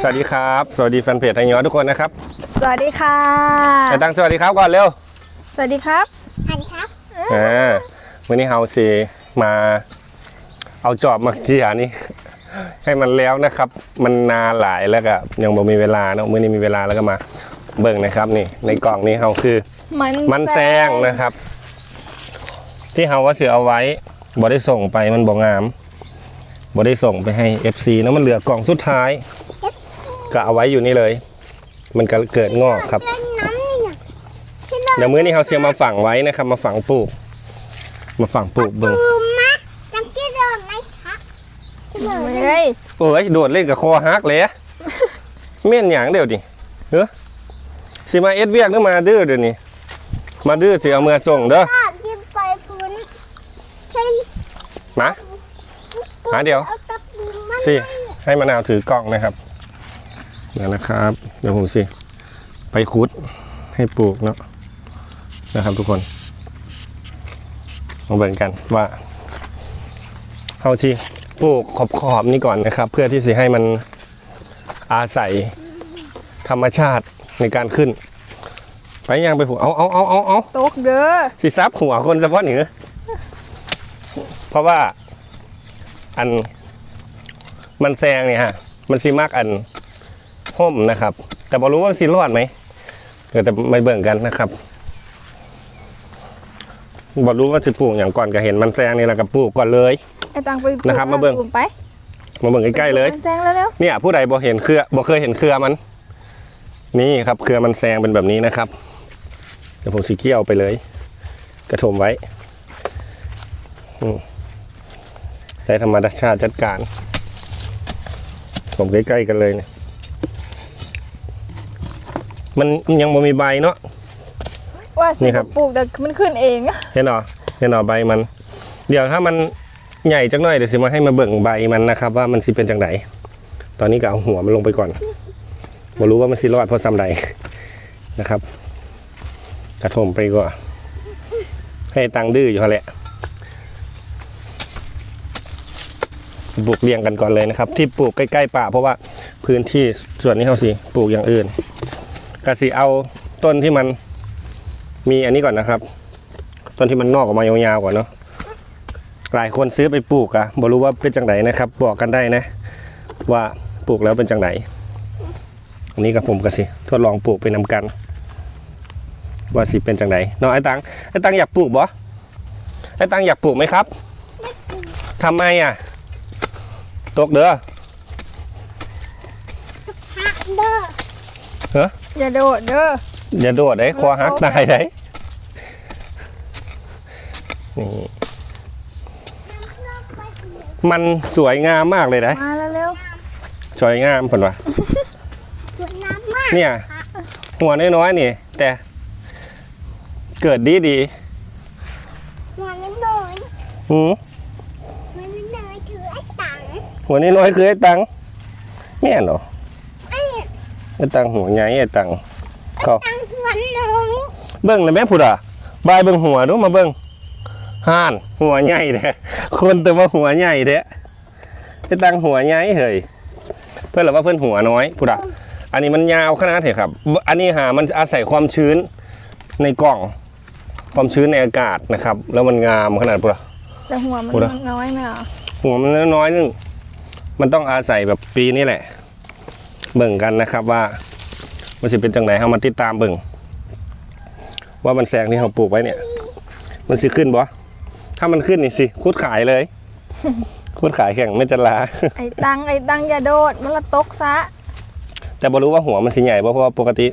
สวัสดีครับ สวัสดีแฟนเพจไทยย้อนทุกคนนะครับสวัสดีค่ะแต่ตั้งสวัสดีครับก่อนเร็วสวัสดีครับ หันครับอ่าวันนี้เฮาซีมา เอาจอบมาเกี่ยนี่ ให้มันแล้วนะครับ มันนานหลายแล้วก็ยังบ่มีเวลาเนาะมื้อนี้มีเวลาแล้วก็มา เบิ่งนะครับนี่ ในกล่องนี้เฮาคือ มันมันแซงนะครับ ที่เฮาว่าสิเอาไว้บ่ได้ส่งไปมันบ่งามบ่ได้ส่งไปให้ FC เนอะมันเหลือกล่องสุดท้าย ก็เอาไว้อยู่นี่เลย มันก็เกิดงอกครับเล่นน้ำนี่นะพี่เลิเดี๋ยวมื้อนี้เขาเสียมาฝังไว้นะครับ มาฝังปลูก มาฝังปลูกเบิ่งตูมนะจังกี้เดิมไหมคะพี่เลิเฮ้ยโอ้ยโดดเล่นกับคอฮักเลยอะเม่นหยังเดี๋ยวดิเฮ้อสิมาเอ็ดเวียกหรือมาดื้อเดี๋ยวนี้ มาดื้อสิเอาเมื่อส่งเด้อข้ากินไปพื้นใช่มาหาเดี๋ยวเอาตะปูมาสิให้มะนาวถือกล้องนะครับ เดี๋ยวนะครับ เดี๋ยวผมสิ ไปคุดให้ปลูกเนาะนะครับทุกคนมาเบิ่งกันว่าเอาที่ปลูกขอบขอบๆนี่ก่อนนะครับ เพื่อที่จะให้มันอาศัยธรรมชาติในการขึ้น ไปยังไปปลูกเอาเอาเอาเอาเอาตกเด้อสิซับหัวคนเฉพาะเหนือเพราะว่าอันมันแซงเนี่ยฮะ มันซีมากอัน ห่มนะครับ แต่บอรู้ว่าซีรอดไหมเดี๋ยวแต่ไม่เบิ่งกันนะครับบอรู้ว่าสิปลูกอย่างก่อนก็เห็นมันแซงนี่แหละกับปลูกก่อนเลยไอ้ตังไปนะครับมาเบิ่งไปมาเบิ่งใกล้ๆเลย มันแซงแล้วเร็วเนี่ยผู้ใดบ่เห็นเครือบ่เคยเห็นเครือมัน นี่ครับเครือมันแซงเป็นแบบนี้นะครับเดี๋ยวผมสีเกี้ยวไปเลย กระถมไว้อืมใช้ธรรมชาติจัดการ ผมใกล้ๆกันเลยเนี่ย มันยังบ่มีใบเนาะ ว่าสินี่ครับ ปลูกแต่มันขึ้นเอง เห็นเหรอเห็นเหรอใบมัน เดี๋ยวถ้ามันใหญ่จักหน่อยเดี๋ยวสิมาให้มาเบิ่งใบมันนะครับ ว่ามันสิเป็นจังไดตอนนี้ก็เอาหัวมันลงไปก่อนบ่รู้ว่ามันสิรอดเพราะซ้ำใดนะครับ กระทมไปก่อนให้ตังค์ดื้ออยู่หั่นแหละ ปลูกเรียงกันก่อนเลยนะครับ ที่ปลูกใกล้ๆป่าเพราะว่าพื้นที่ส่วนนี้เขาสิปลูกอย่างอื่น ก็สิเอาต้นที่มันมีอันนี้ก่อนนะครับ ต้นที่มันนอกออกมายาวๆก่อนเนาะหลายคนซื้อไปปลูกอะบรู้ว่าเป็นจังไหนนะครับ บอกกันได้นะ ว่าปลูกแล้วเป็นจังไหนอันนี้กับผมก็สิทดลองปลูกไปนำกัน ว่าสิเป็นจังไหนเนาะไอ้ตังไอ้ตังอยากปลูกบ่ไอ้ตังอยากปลูกไหมครับทำไมอะตกเด้อหักเด้อ อย่าโดดเด้ออย่าโดดได้คอหักตายได้นี่มันสวยงามมากเลยนะมาแล้วเร็วสวยงามผลว่าสวยน้ำมากเนี่ย หัวน้อยๆนี่ แต่ เกิดดีดีหัวนิดหน่อยๆหืมหัวนิดหน่อยถือไอ้ตังค์หัวน้อยๆคือไอ้ตังแม่นเหรอไอ้ ไอ้ตังหัวใหญ่ไอ้ตังเขาตังค์หัวน้อยเบิ้งเลยแม่พูดอะบายเบิ้งหัวดูมาเบิ้งห่าน หัวใหญ่แท้คนแต่ว่าหัวใหญ่แท้ไอ้ตังหัวใหญ่เฮ้ยเพื่อนหรือว่าเพื่อนหัวน้อยพูดอะอันนี้มันยาวขนาดเถอะครับ อันนี้หามันอาศัยความชื้นในกล่อง ความชื้นในอากาศนะครับ แล้วมันงามขนาดพูดอะแต่หัวมันพูดอะน้อยไหมอะหัวมันน้อยๆนึงมันต้องอาศัยแบบปีนี้แหละ เบิ่งกันนะครับว่ามันจะเป็นจังไหนเอามาติดตามเบิ่งว่ามันแซงที่เราปลูกไว้เนี่ย มันสิขึ้นบ่ถ้ามันขึ้นนี่สิคุดขายเลยคุดขายแข่งไม่จะลาไอ้ตังไอ้ตังอย่าโดดมันละตกซะ แต่บรู้ว่าหัวมันสิใหญ่บ่เพราะว่าปกติ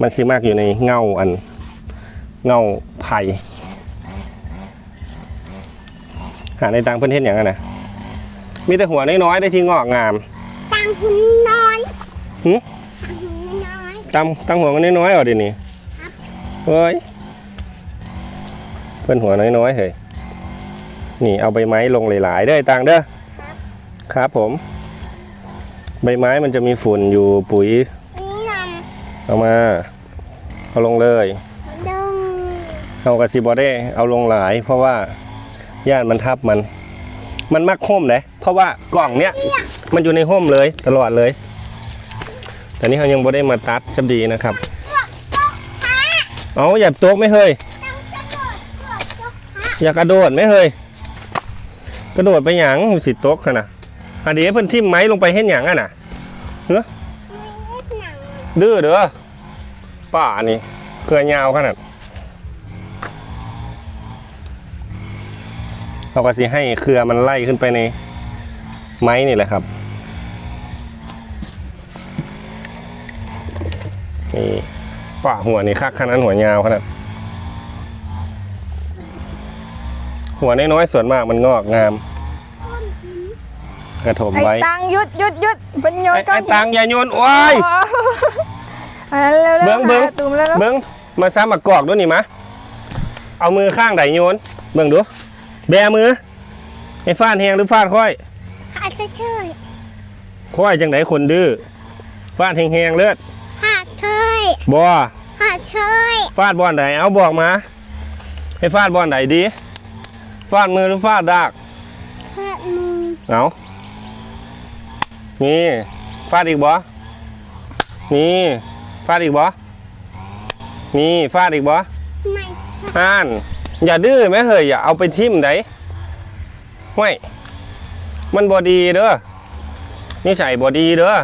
มันสิมากอยู่ในเงาอัน เงาไผ่หาในตังเพื่อนเห็นอย่างนั้นนะมีแต่หัวน้อยๆได้ที่งอกงามตังค์หุ่นน้อย หึตังค์หุ่นน้อยตั้งตั้งหัวมันน้อยๆเหรอเดี๋ยวนี้เฮ้ยเพื่อนหัวน้อยๆเฮ้ยนี่เอาใบไม้ลงหลายๆเด้อไอ้ตังเด้อครับผม ใบไม้มันจะมีฝุ่นอยู่ปุ๋ยนี่นเอามา เอาลงเลยำดึงเอากระซิบอได้เอาลงหลาย เพราะว่าย่านมันทับมัน มันมักห่มเลยเพราะว่ากล่องเนี้ยมันอยู่ในห่มเลยตลอดเลย อันนี้เขายังบ่ได้มาตัดจำดีนะครับเอาอย่าตกไม่เฮยอย่ากระโดดไม่เฮยกระโดดไปหยังสิโต๊กขนาดอันนี้เพิ่นทิ่มไม้ลงไปเห็นหยังอะน่ะไม่หนังดื้อเด้อป่านี่เกลือยาวขนาดเราก็สิให้เครือมันไล่ขึ้นไปในไม้นี่แหละครับ นี่ป่าหัวนี่คักขนาดหัวยาวขนาดหัวน้อยๆส่วนมากมันงอกงาม กระถมไอ้ไว้ตังหยุดหยุดหยุดเป็นโยนไอ้ก้อไอ้นตังอย่าโยนโอ้ย อันนั้นเร็วๆเบิ่งเบิ่งหาตุ่มแล้วเบิ้งมาซ้ำมากอกด้วยนี่มะ เอามือข้างไหนโยน เบิ่งดู แบมือไอ้ฟาดแหงหรือฟาดค่อยหาเฉยค่อยจังไหนคนดื้อฟาดแหงๆเลือดหาเฉ ยบ่หาเฉยฟาดบอลไหนเอาบอกมา ให้ฟาดบอลไหนดี ฟาดมือหรือฟาดดากหามือเอานี่ ฟาดอีกบ่นี่ ฟาดอีกบ่นี่ฟาดอีกบ่ไม่อ่าน อย่าดื้อแม่เฮ้ยอย่าเอาไปทิ่มไดห้วยมันบอดีเด้อนี่ใส่บอดีเด้อ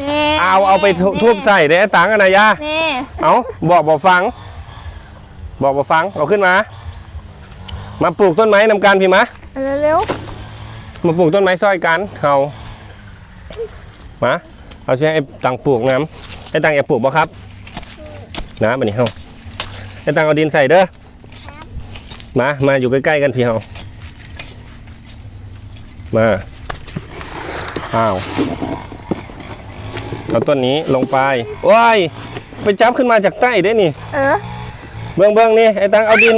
นี่เอาเอาไปทุทุบใส่ได้ตังค์อะนะยานี่เอาบอกบอกฟัง บอกบอกฟังเอาขึ้นมา มาปลูกต้นไม้นำกันพี่มะเร็วมาปลูกต้นไม้ซอยกันเขามาเอาใช้ไอ้ตังปลูกน้ำไอ้ตังอย่าปลูกบ่ครับนะบันนี้เฮาไอ้ตังเอาดินใส่เด้อมามาอยู่ใกล้ๆกันพี่เฮามาอ้าว เอาต้นนี้ลงไปโอ้ยไปจับขึ้นมาจากใต้ได้นี่ๆเออเบิ่งเบิ่งนี่ไอ้ตังเอาดิน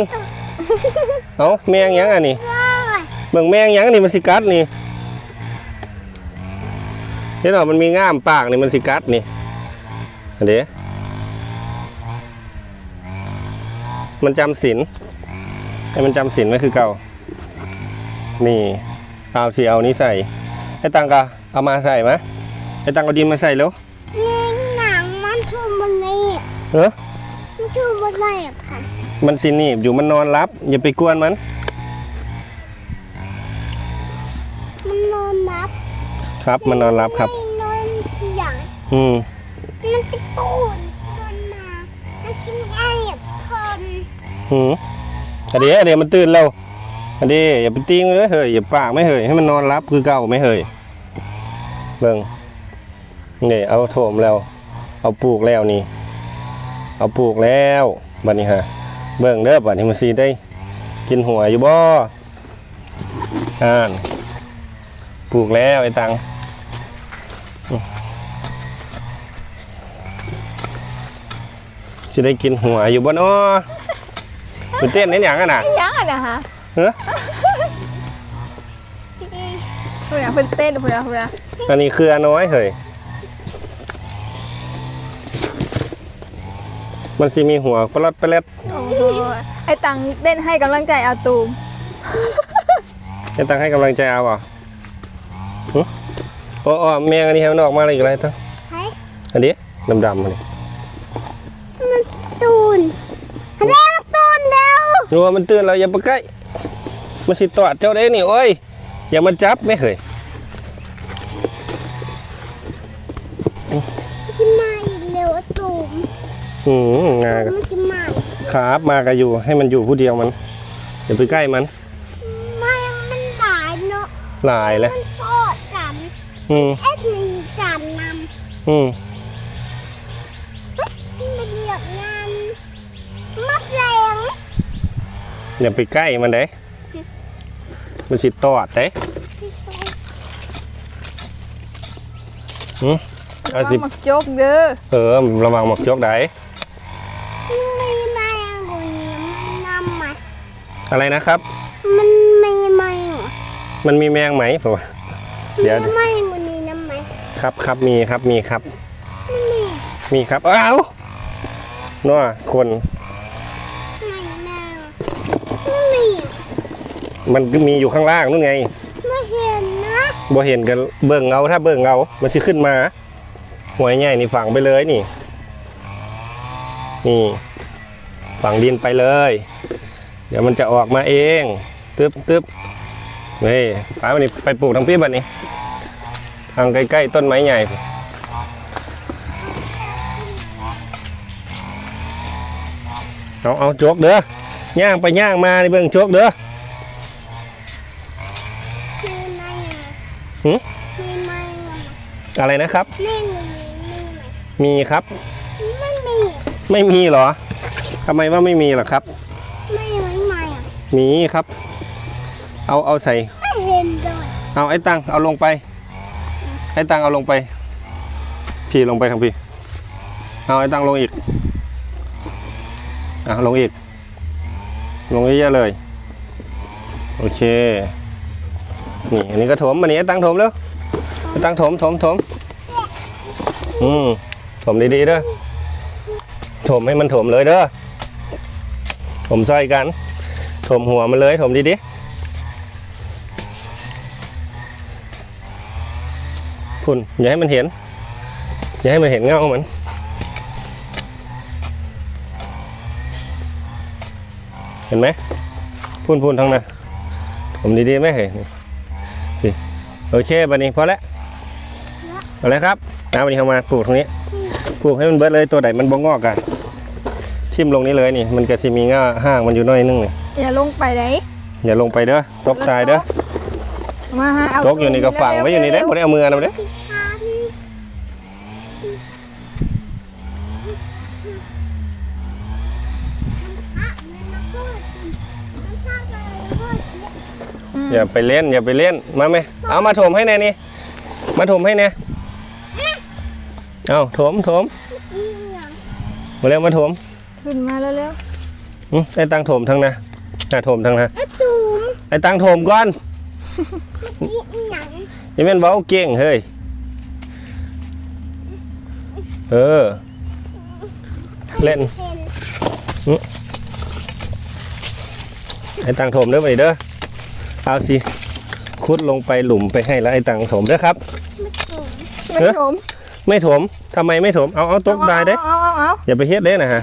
เอาแมงหยังอะนี่ได้เบิ่งแมงหยังนี่มันสิกัดนี่เห็นหรอมันมีง่ามปากนี่มันสิกัดนี่อันเดี๋ยวมันจำศีลให้มันจำศีลไว้คือเก่า นี่เอาสิเอานี้ใส่ไอ้ตังก็เอามาใส่มะไอ้ตังเอาดินมาใส่แล้ว นี่หนังมันถูกมันเลย เออมันถูกมันเลยค่ะมันสิหนีบอยู่มันนอนรับ อย่าไปกวนมัน มันนอนนับครับ มันนอนรับครับ มันนอนเสียงอืมมันติดตูนนอนมา มันกินไอ้คนหืมอันเดี๋ยวอันเดี๋ยวมันตื่นแล้วอันเดี๋ยวอย่าไปตีมันเลยเฮ้ยอย่าปากไม่เฮ้ยให้มันนอนรับคือเก่าไม่เฮ้ยเบิ่งนี่เอาโถมแล้ว เอาปลูกแล้วนี่ เอาปลูกแล้วบัดนี้ฮะเบิ่งเด้อบัดนี้มันสีได้ กินหัวอยู่บ่อ่านปลูกแล้วไอ้ตังอืมสิได้กินหัวอยู่บ่เนาะมันเต้นในหยังอะน่ะไอ้ยังอะนะฮะเฮ้อพูดนะเป็นเต้นพูดนะพูดนะอันนี้คือน้อยเฮ้ย มันสิมีหัวปลัดปลัดโอ้โหไอ้ตังเต้นให้กำลังใจอาตูมจะตั้งให้กำลังใจเอาเปล่าหึโอ้โอ้แมงอันนี้ให้มันออกมาอะไรอีกอะไรตั้งใช่อันนี้ดำๆอันนี้มันตูนเร็วตูนเร็วรัวมันตื่นแล้วอย่าไปใกล้มันสิตอดเจ้าได้นี่โอ้ยอย่ามาจับไม่เคย อืมงามันจะมาครับมากันอยู่ให้มันอยู่ผู้เดียวมันอย่าไปใกล้มัน ไม่มันหลายเนาะหลายเลยมันโกอดกันอืมเอ็ดมันจันนอืมำมันเหยียบงานมัดแรงอย่าไปใกล้มันเด้มันสิตอดเด้อืมเอาสิหมักโจกเด้อเออระวังหมอกจกได้ มีแมงกว่านี้มันนำมา อะไรนะครับ มันมีแมงเหรอมันมีแมงไหมผมว่าเดี๋ยวมีแมงกว่านี้นะไหมครับครับมีครับมีครับไม่มีมีครับอ้าวนัวคนไม่แมงไม่มีมันก็มีอยู่ข้างล่างนู่นไงไม่เห็นนะบ่เห็นกันเบิ่งเงาถ้าเบิ่งเงามันสิขึ้นมาหวยใหญ่นี่ฝังไปเลยนี่ นี่ฝังดินไปเลยเดี๋ยวมันจะออกมาเองตึ๊บตึ๊บเฮ้ยไปวันนี้ไปปลูกทางพี่บัดนี้ ทางใกล้ๆต้นไม้ใหญ่เอาเอาโจกเด้อย่างไปย่างมาในเบื้องโจกเด้อมีไหมอะหึมีไหมอะอะไรนะครับไม่มีมีไหมมีครับ ไม่มี ไม่มีเหรอทำไมว่าไม่มีล่ะครับไม่ไหมไห มอะมีครับ เอาเอาใส่ ไม่เห็นเลยเอาไอ้ตังเอาลงไป ไอ้ตังเอาลงไป พี่ลงไปทางพี่ เอาไอ้ตังลงอีกอะลงอีก ลงเยอะๆเลย โอเค นี่อันนี้ก็ถมอันนี้ไอ้ตังถมแล้วไอ้ตังถมถมถมอืมถมดีๆเด้อถมให้มันถมเลยเด้อถมซอยกัน ถมหัวมันเลยถมดีๆพุ่นอย่าให้มันเห็น อย่าให้มันเห็นเงามันเห็นไหมพุ่นพุ่นทั้งนั้นผมดีๆไหมเห็นโอเคบันนี้พอแล้วเอาเลยครับนะวันนี้เขามาปลูกตรงนี้ปลูกให้มันเบิดเลยตัวไหนมันบ่งอกกันทิ่มลงนี้เลยนี่ มันก็สิมีง่าห้างมันอยู่น้อยนึงนี่ อย่าลงไปไหนอย่าลงไปเด้อตกตายเด้อมาหาเอาตกอยู่นี่ก็ฝังไว้อยู่นี่เด้อบ่ได้เอามือนะเด้อพี่ชันอะมันมาพูดมันชอบเลยพูดอย่าไปเล่นอย่าไปเล่นมาไหมเอามาถมให้แน่นี่มาถมให้แน่เอาถมถมอีหยังมาเร็วมาถมขึ้นมาแล้วอืมไอ้ตังถมทั้งนะ น่ะถมทั้งนะอะตูมไอ้ตังถมก่อนอีหยังอยังแม่นเว้าเก่งเฮ้ย เออ เล่น เห็นไอ้ตังถมเด้อไปเด้อ เอาสิคุดลงไปหลุมไปให้แล้วไอ้ตังถมเด้อครับ ไม่ตูมๆไม่ถมไม่ถมทำไมไม่ถม เอาเอาตกได้เด้อ เอาเอาเอาอย่าไปเฮ็ดเด้นะฮะ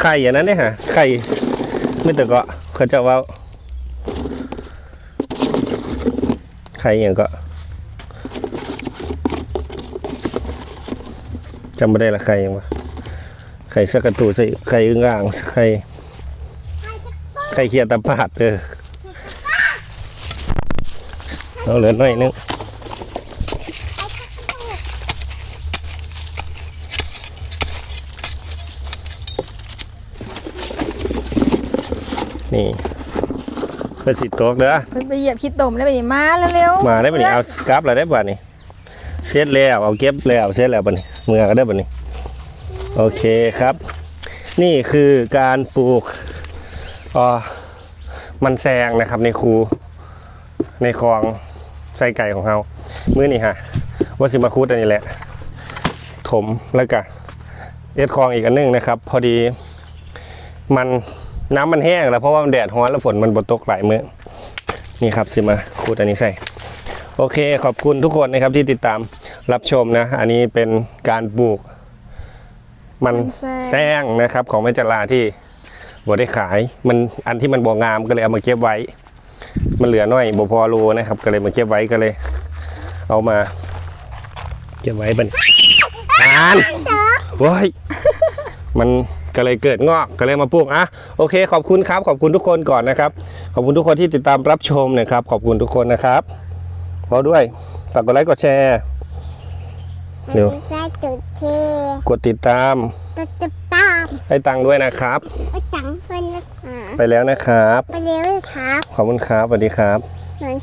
ไข่อย่างนั้นเด้ฮะ ไข่ ไม่แต่ก็เขาจะว่าไข่อย่างก็จำไม่ได้ละไข่ยังวะไข่สกกระตูใส่ไข่อึ่งอ่างไข่ไข่เคียตะปาดเออเอาเหลือหน่อยนึง นี่เพื่อสิโต๊กเด้อเพิ่นไปเหยียบขี้ตมแล้วไปมาเร็วๆมาได้ปะนี่เอากราฟอะไรได้ปะนี่เสร็จแล้วเอาเก็บแล้วเสร็จแล้วปะนี่เมื่อก็ได้ปะนี่โอเคครับ นี่คือการปลูกอ๋อมันแซงนะครับในคูในคลองไส้ไก่ของเรามื้อนี่ฮะว่าสิมาคุดอันนี้แหละ ถมแล้วก็เอ็ดคลองอีกอันหนึงนะครับ พอดีมัน น้ำมันแห้งแล้วเพราะว่ามันแดดร้อนแล้วฝนมันบดตกหลายมื้อนี่ครับสิมาคุดอันนี้ใส่โอเคขอบคุณทุกคนนะครับที่ติดตามรับชมนะ อันนี้เป็นการปลูก มันแซงนะครับ ของแม่จลาที่บ่ได้ขาย มันอันที่มันบ่งามก็เลยเอามาเก็บไว้ มันเหลือน้อยบ่พอรูนะครับ ก็เลยมาเก็บไว้ก็เลย เอามา เก็บไว้บันอ่านโว้ยมัน ก็เลยเกิดงอกก็เลยมาปลูกอะโอเค ขอบคุณครับ ขอบคุณทุกคนก่อนนะครับ ขอบคุณทุกคนที่ติดตามรับชมนะครับ ขอบคุณทุกคนนะครับขอด้วยฝากกดไลค์กดแชร์เดี๋ยวใส่ตุดเทกดติดตามตุดตุดตามให้ตังค์ด้วยนะครับไปจังเพื่อนนะคะไปแล้วนะครับไปเร็วเลยครับขอบคุณครับสวัสดีครับเหมือน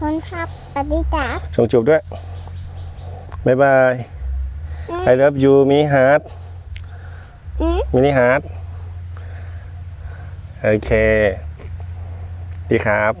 คนครับสวัสดีครับชงจูบด้วยบ๊ายบาย I love you มิฮาร์ดอืม มินิฮาร์ดโอเค ดีครับ